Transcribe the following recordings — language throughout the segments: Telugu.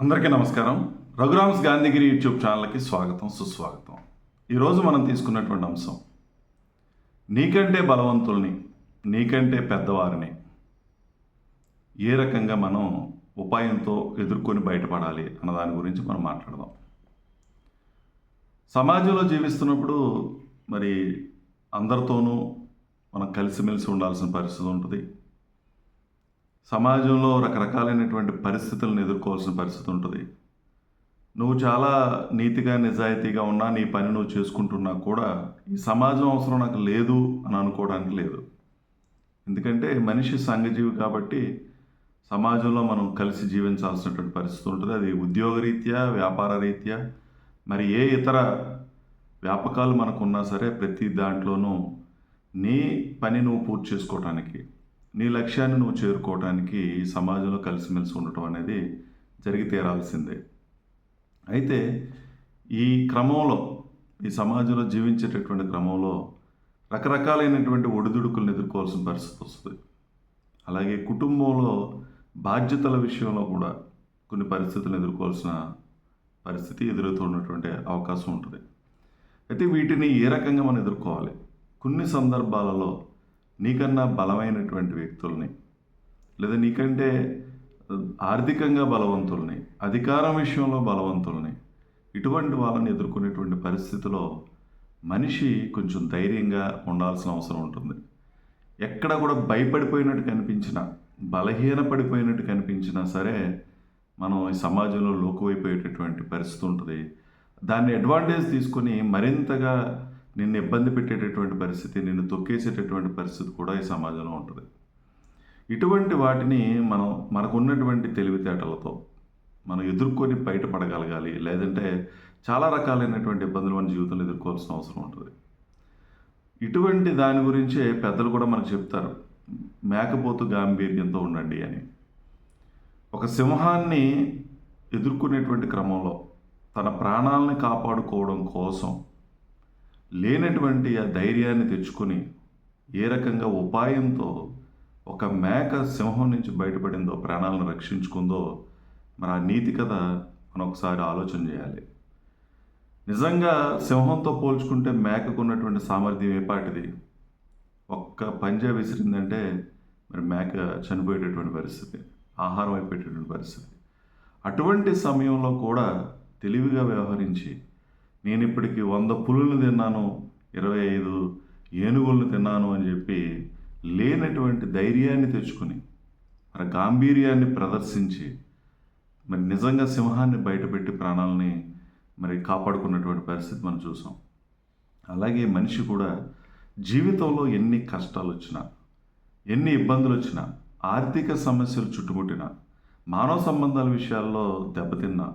అందరికీ నమస్కారం. రఘురామ్స్ గాంధీగిరి యూట్యూబ్ ఛానల్కి స్వాగతం సుస్వాగతం. ఈరోజు మనం తీసుకున్నటువంటి అంశం నీకంటే బలవంతుల్ని నీకంటే పెద్దవారిని ఏ రకంగా మనం ఉపాయంతో ఎదుర్కొని బయటపడాలి అన్న దాని గురించి మనం మాట్లాడదాం. సమాజంలో జీవిస్తున్నప్పుడు మరి అందరితోనూ మనం కలిసిమెలిసి ఉండాల్సిన పరిస్థితి ఉంటుంది. సమాజంలో రకరకాలైనటువంటి పరిస్థితులను ఎదుర్కోవాల్సిన పరిస్థితి ఉంటుంది. నువ్వు చాలా నీతిగా నిజాయితీగా ఉన్నా నీ పని నువ్వు చేసుకుంటున్నా కూడా ఈ సమాజం అవసరం నాకు లేదు అని అనుకోవడానికి లేదు. ఎందుకంటే మనిషి సంఘజీవి కాబట్టి సమాజంలో మనం కలిసి జీవించాల్సినటువంటి పరిస్థితి ఉంటుంది. అది ఉద్యోగరీత్యా వ్యాపార రీత్యా మరి ఏ ఇతర వ్యాపకాలు మనకున్నా సరే ప్రతి దాంట్లోనూ నీ పని నువ్వు పూర్తి చేసుకోవటానికి నీ లక్ష్యాన్ని నువ్వు చేరుకోవటానికి ఈ సమాజంలో కలిసిమెలిసి ఉండటం అనేది జరిగి తీరాల్సిందే. అయితే ఈ క్రమంలో ఈ సమాజంలో జీవించేటటువంటి క్రమంలో రకరకాలైనటువంటి ఒడిదుడుకులను ఎదుర్కోవాల్సిన పరిస్థితి వస్తుంది. అలాగే కుటుంబంలో బాధ్యతల విషయంలో కూడా కొన్ని పరిస్థితులను ఎదుర్కోవాల్సిన పరిస్థితి ఎదురవుతున్నటువంటి అవకాశం ఉంటుంది. అయితే వీటిని ఏ రకంగా మనం ఎదుర్కోవాలి? కొన్ని సందర్భాలలో నీకన్నా బలమైనటువంటి వ్యక్తుల్ని లేదా నీకంటే ఆర్థికంగా బలవంతుల్ని అధికారం విషయంలో బలవంతుల్ని ఇటువంటి వాళ్ళని ఎదుర్కొనేటువంటి పరిస్థితిలో మనిషి కొంచెం ధైర్యంగా ఉండాల్సిన అవసరం ఉంటుంది. ఎక్కడ కూడా భయపడిపోయినట్టు కనిపించినా బలహీన పడిపోయినట్టు కనిపించినా సరే మనం ఈ సమాజంలో లోకువైపోయేటటువంటి పరిస్థితి ఉంటుంది. దాన్ని అడ్వాంటేజ్ తీసుకొని మరింతగా నిన్ను ఇబ్బంది పెట్టేటటువంటి పరిస్థితి నిన్ను తొక్కేసేటటువంటి పరిస్థితి కూడా ఈ సమాజంలో ఉంటుంది. ఇటువంటి వాటిని మనం మనకున్నటువంటి తెలివితేటలతో మనం ఎదుర్కొని బయటపడగలగాలి లేదంటే చాలా రకాలైనటువంటి ఇబ్బందులు మన జీవితంలో ఎదుర్కోవాల్సిన అవసరం ఉంటుంది. ఇటువంటి దాని గురించే పెద్దలు కూడా మనకు చెప్తారు మేకపోతు గాంభీర్యంతో ఉండండి అని. ఒక సింహాన్ని ఎదుర్కొనేటువంటి క్రమంలో తన ప్రాణాలని కాపాడుకోవడం కోసం లేనటువంటి ఆ ధైర్యాన్ని తెచ్చుకొని ఏ రకంగా ఉపాయంతో ఒక మేక సింహం నుంచి బయటపడిందో ప్రాణాలను రక్షించుకుందో మరి ఆ నీతి కథ మనం ఒకసారి ఆలోచన చేయాలి. నిజంగా సింహంతో పోల్చుకుంటే మేకకు ఉన్నటువంటి సామర్థ్యం ఏపాటిది ఒక్క పంజా విసిరిందంటే మరి మేక చనిపోయేటటువంటి పరిస్థితి ఆహారం అయిపోయేటటువంటి పరిస్థితి. అటువంటి సమయంలో కూడా తెలివిగా వ్యవహరించి నేను ఇప్పటికి వంద పులులను తిన్నాను ఇరవై ఐదు ఏనుగులను తిన్నాను అని చెప్పి లేనటువంటి ధైర్యాన్ని తెచ్చుకుని మరి గాంభీర్యాన్ని ప్రదర్శించి మరి నిజంగా సింహాన్ని బయటపెట్టి ప్రాణాలని మరి కాపాడుకున్నటువంటి పరిస్థితి మనం చూసాం. అలాగే మనిషి కూడా జీవితంలో ఎన్ని కష్టాలు వచ్చినా ఎన్ని ఇబ్బందులు వచ్చినా ఆర్థిక సమస్యలు చుట్టుముట్టినా మానవ సంబంధాల విషయాల్లో దెబ్బతిన్నా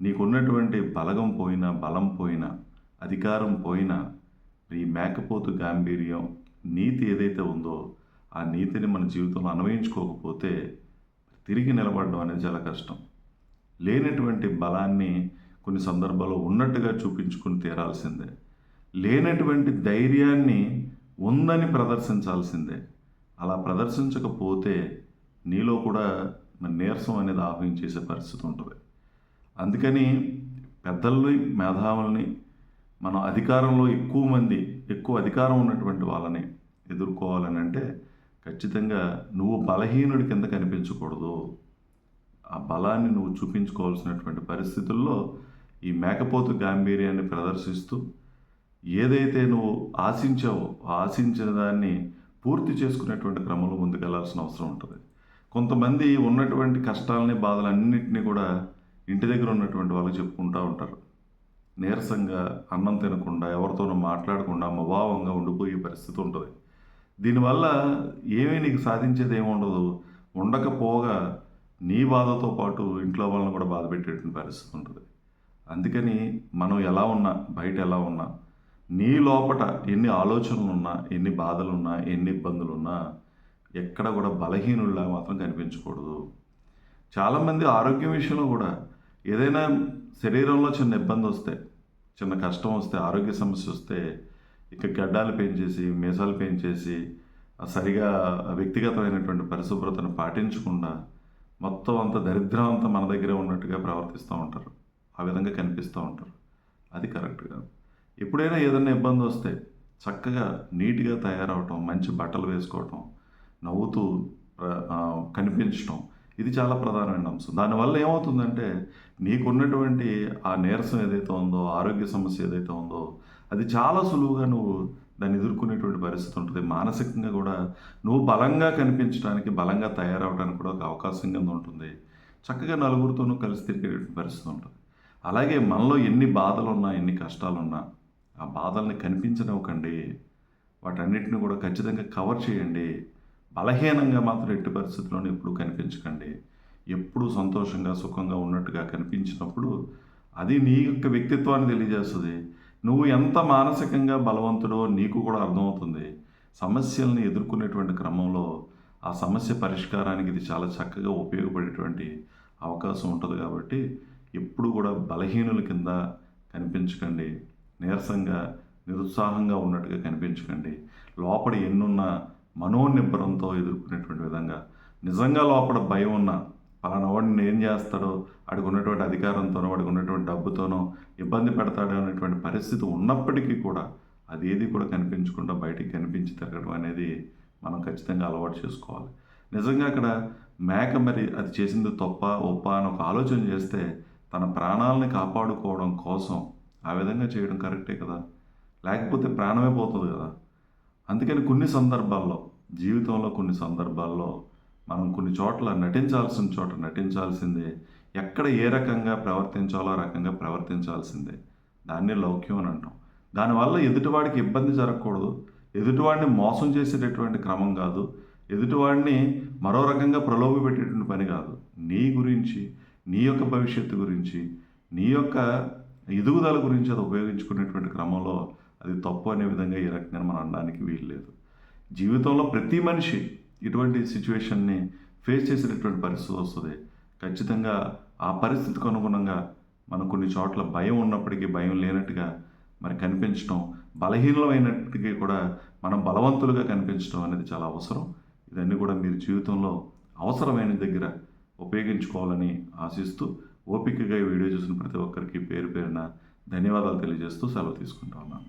నీకున్నటువంటి బలగం పోయినా బలం పోయినా అధికారం పోయినా ఈ మేకపోతు గాంభీర్యం నీతి ఏదైతే ఉందో ఆ నీతిని మన జీవితంలో అన్వయించుకోకపోతే తిరిగి నిలబడడం అనేది చాలా కష్టం. లేనటువంటి బలాన్ని కొన్ని సందర్భాల్లో ఉన్నట్టుగా చూపించుకుని తీరాల్సిందే. లేనటువంటి ధైర్యాన్ని ఉందని ప్రదర్శించాల్సిందే. అలా ప్రదర్శించకపోతే నీలో కూడా నీరసం అనేది ఆహ్వానించేసే పరిస్థితి ఉంటుంది. అందుకని పెద్దల్ని మేధావుల్ని మనం అధికారంలో ఎక్కువ మంది ఎక్కువ అధికారం ఉన్నటువంటి వాళ్ళని ఎదుర్కోవాలని అంటే ఖచ్చితంగా నువ్వు బలహీనుడి కింద కనిపించకూడదు. ఆ బలాన్ని నువ్వు చూపించుకోవాల్సినటువంటి పరిస్థితుల్లో ఈ మేకపోతు గాంభీర్యాన్ని ప్రదర్శిస్తూ ఏదైతే నువ్వు ఆశించావో ఆశించిన దాన్ని పూర్తి చేసుకునేటువంటి క్రమంలో ముందుకెళ్ళాల్సిన అవసరం ఉంటుంది. కొంతమంది ఉన్నటువంటి కష్టాలని బాధలన్నింటినీ కూడా ఇంటి దగ్గర ఉన్నటువంటి వాళ్ళకి చెప్పుకుంటూ ఉంటారు. నీరసంగా అన్నం తినకుండా ఎవరితోనూ మాట్లాడకుండా మభావంగా ఉండిపోయే పరిస్థితి ఉంటుంది. దీనివల్ల ఏమీ నీకు సాధించేది ఏమి ఉండదు. ఉండకపోగా నీ బాధతో పాటు ఇంట్లో వాళ్ళని కూడా బాధ పెట్టేటువంటి పరిస్థితి ఉంటుంది. అందుకని మనం ఎలా ఉన్నా బయట ఎలా ఉన్నా నీ లోపట ఎన్ని ఆలోచనలు ఉన్నా ఎన్ని బాధలున్నా ఎన్ని ఇబ్బందులున్నా ఎక్కడ కూడా బలహీనుల్లా మాత్రం కనిపించకూడదు. చాలామంది ఆరోగ్యం విషయంలో కూడా ఏదైనా శరీరంలో చిన్న ఇబ్బంది వస్తే చిన్న కష్టం వస్తే ఆరోగ్య సమస్య వస్తే ఇక గడ్డాలు పెంచేసి మీసాలు పెంచేసి సరిగా వ్యక్తిగతమైనటువంటి పరిశుభ్రతను పాటించకుండా మొత్తం అంత దరిద్రం అంతా మన దగ్గరే ఉన్నట్టుగా ప్రవర్తిస్తూ ఉంటారు. ఆ విధంగా కనిపిస్తూ ఉంటారు. అది కరెక్ట్గా ఎప్పుడైనా ఏదైనా ఇబ్బంది వస్తే చక్కగా నీట్గా తయారవటం మంచి బట్టలు వేసుకోవటం నవ్వుతూ కనిపించటం ఇది చాలా ప్రధానమైన అంశం. దానివల్ల ఏమవుతుందంటే నీకున్నటువంటి ఆ నీరసం ఏదైతే ఉందో ఆరోగ్య సమస్య ఏదైతే ఉందో అది చాలా సులువుగా నువ్వు దాన్ని ఎదుర్కొనేటువంటి పరిస్థితి ఉంటుంది. మానసికంగా కూడా నువ్వు బలంగా కనిపించడానికి బలంగా తయారవడానికి కూడా ఒక అవకాశం కింద ఉంటుంది. చక్కగా నలుగురితోనూ కలిసి తిరిగేటువంటి పరిస్థితి ఉంటుంది. అలాగే మనలో ఎన్ని బాధలు ఉన్నా ఎన్ని కష్టాలు ఉన్నా ఆ బాధల్ని కనిపించనివ్వకండి. వాటన్నిటిని కూడా ఖచ్చితంగా కవర్ చేయండి. బలహీనంగా మాత్రం ఎట్టి పరిస్థితుల్లోనూ ఎప్పుడు కనిపించకండి. ఎప్పుడు సంతోషంగా సుఖంగా ఉన్నట్టుగా కనిపించినప్పుడు అది నీ యొక్క వ్యక్తిత్వాన్ని తెలియజేస్తుంది. నువ్వు ఎంత మానసికంగా బలవంతుడో నీకు కూడా అర్థమవుతుంది. సమస్యల్ని ఎదుర్కొనేటువంటి క్రమంలో ఆ సమస్య పరిష్కారానికి ఇది చాలా చక్కగా ఉపయోగపడేటువంటి అవకాశం ఉంటుంది కాబట్టి ఎప్పుడు కూడా బలహీనుల కింద కనిపించకండి. నీరసంగా నిరుత్సాహంగా ఉన్నట్టుగా కనిపించకండి. లోపల ఎన్నున్న మనోనిబ్బరంతో ఎదుర్కొనేటువంటి విధంగా నిజంగా లోపల భయం ఉన్న పలానవాడిని ఏం చేస్తాడో వాడికి ఉన్నటువంటి అధికారంతోనో వాడికి ఉన్నటువంటి డబ్బుతోనో ఇబ్బంది పెడతాడో అనేటువంటి పరిస్థితి ఉన్నప్పటికీ కూడా అది ఏది కూడా కనిపించకుండా బయటికి కనిపించి తిరగడం అనేది మనం ఖచ్చితంగా అలవాటు చేసుకోవాలి. నిజంగా అక్కడ మేక మరి అది చేసింది తప్ప ఒప్ప అని ఒక ఆలోచన చేస్తే తన ప్రాణాలని కాపాడుకోవడం కోసం ఆ విధంగా చేయడం కరెక్టే కదా? లేకపోతే ప్రాణమే పోతుంది కదా? అందుకని కొన్ని సందర్భాల్లో జీవితంలో కొన్ని సందర్భాల్లో మనం కొన్ని చోట్ల నటించాల్సిన చోట నటించాల్సిందే ఎక్కడ ఏ రకంగా ప్రవర్తించాలో ఆ రకంగా ప్రవర్తించాల్సిందే. దాన్ని లౌక్యం అని అంటాం. దానివల్ల ఎదుటివాడికి ఇబ్బంది జరగకూడదు. ఎదుటివాడిని మోసం చేసేటటువంటి క్రమం కాదు. ఎదుటివాడిని మరో రకంగా ప్రలోభ పెట్టేటువంటి పని కాదు. నీ గురించి నీ యొక్క భవిష్యత్తు గురించి నీ యొక్క ఎదుగుదల గురించి అది ఉపయోగించుకునేటువంటి క్రమంలో అది తప్పు అనే విధంగా ఈ రకంగా మనం అనడానికి వీలు లేదు జీవితంలో ప్రతి మనిషి ఇటువంటి సిచ్యువేషన్ని ఫేస్ చేసేటటువంటి పరిస్థితి వస్తుంది. ఖచ్చితంగా ఆ పరిస్థితికి అనుగుణంగా మనం కొన్ని చోట్ల భయం ఉన్నప్పటికీ భయం లేనట్టుగా మరి కనిపించడం బలహీనమైనప్పటికీ కూడా మనం బలవంతులుగా కనిపించడం అనేది చాలా అవసరం. ఇదన్నీ కూడా మీరు జీవితంలో అవసరమైన దగ్గర ఉపయోగించుకోవాలని ఆశిస్తూ ఓపికగా ఈ వీడియో చూసిన ప్రతి ఒక్కరికి పేరు పేరున ధన్యవాదాలు తెలియజేస్తూ సెలవు తీసుకుంటా ఉన్నాను.